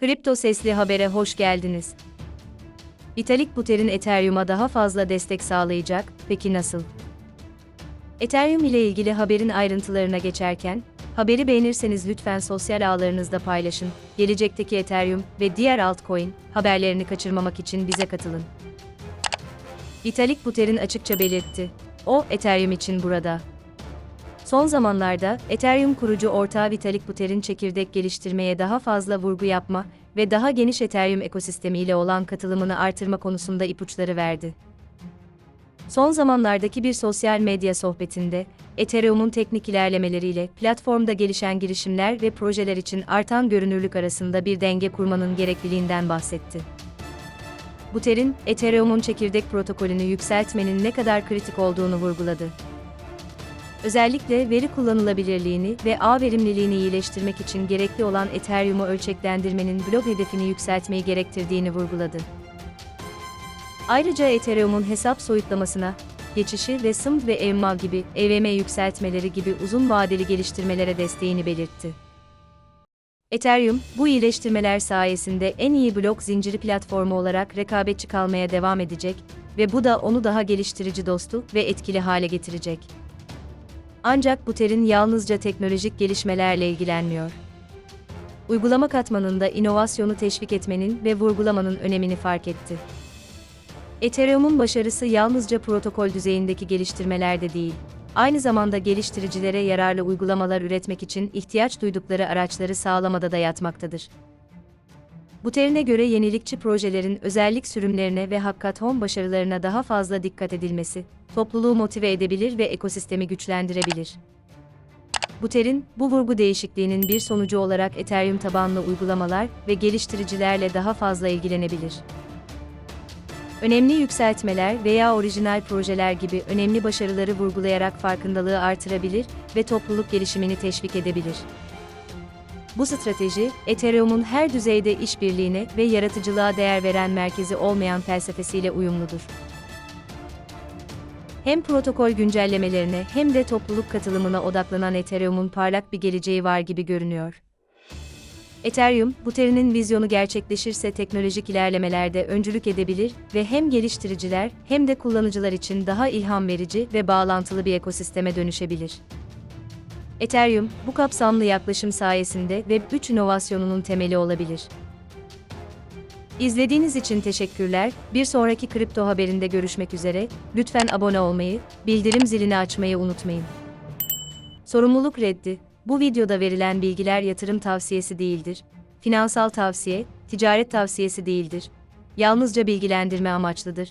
Kripto Sesli Haber'e hoş geldiniz. Vitalik Buterin Ethereum'a daha fazla destek sağlayacak, peki nasıl? Ethereum ile ilgili haberin ayrıntılarına geçerken, haberi beğenirseniz lütfen sosyal ağlarınızda paylaşın, gelecekteki Ethereum ve diğer altcoin haberlerini kaçırmamak için bize katılın. Vitalik Buterin açıkça belirtti. O, Ethereum için burada. Son zamanlarda, Ethereum kurucu ortağı Vitalik Buterin çekirdek geliştirmeye daha fazla vurgu yapma ve daha geniş Ethereum ekosistemiyle olan katılımını artırma konusunda ipuçları verdi. Son zamanlardaki bir sosyal medya sohbetinde, Ethereum'un teknik ilerlemeleriyle platformda gelişen girişimler ve projeler için artan görünürlük arasında bir denge kurmanın gerekliliğinden bahsetti. Buterin, Ethereum'un çekirdek protokolünü yükseltmenin ne kadar kritik olduğunu vurguladı. Özellikle veri kullanılabilirliğini ve ağ verimliliğini iyileştirmek için gerekli olan Ethereum'u ölçeklendirmenin blok hedefini yükseltmeyi gerektirdiğini vurguladı. Ayrıca Ethereum'un hesap soyutlamasına, geçişi ve SIM ve EMMA gibi EVM yükseltmeleri gibi uzun vadeli geliştirmelere desteğini belirtti. Ethereum, bu iyileştirmeler sayesinde en iyi blok zinciri platformu olarak rekabetçi kalmaya devam edecek ve bu da onu daha geliştirici dostu ve etkili hale getirecek. Ancak Buterin yalnızca teknolojik gelişmelerle ilgilenmiyor. Uygulama katmanında inovasyonu teşvik etmenin ve vurgulamanın önemini fark etti. Ethereum'un başarısı yalnızca protokol düzeyindeki geliştirmelerde değil, aynı zamanda geliştiricilere yararlı uygulamalar üretmek için ihtiyaç duydukları araçları sağlamada da yatmaktadır. Buterin'e göre yenilikçi projelerin özellik sürümlerine ve hackathon başarılarına daha fazla dikkat edilmesi, topluluğu motive edebilir ve ekosistemi güçlendirebilir. Buterin, bu vurgu değişikliğinin bir sonucu olarak Ethereum tabanlı uygulamalar ve geliştiricilerle daha fazla ilgilenebilir. Önemli yükseltmeler veya orijinal projeler gibi önemli başarıları vurgulayarak farkındalığı artırabilir ve topluluk gelişimini teşvik edebilir. Bu strateji, Ethereum'un her düzeyde işbirliğine ve yaratıcılığa değer veren merkezi olmayan felsefesiyle uyumludur. Hem protokol güncellemelerine hem de topluluk katılımına odaklanan Ethereum'un parlak bir geleceği var gibi görünüyor. Ethereum, Buterin'in vizyonu gerçekleşirse teknolojik ilerlemelerde öncülük edebilir ve hem geliştiriciler hem de kullanıcılar için daha ilham verici ve bağlantılı bir ekosisteme dönüşebilir. Ethereum, bu kapsamlı yaklaşım sayesinde Web3 inovasyonunun temeli olabilir. İzlediğiniz için teşekkürler. Bir sonraki kripto haberinde görüşmek üzere. Lütfen abone olmayı, bildirim zilini açmayı unutmayın. Sorumluluk reddi. Bu videoda verilen bilgiler yatırım tavsiyesi değildir. Finansal tavsiye, ticaret tavsiyesi değildir. Yalnızca bilgilendirme amaçlıdır.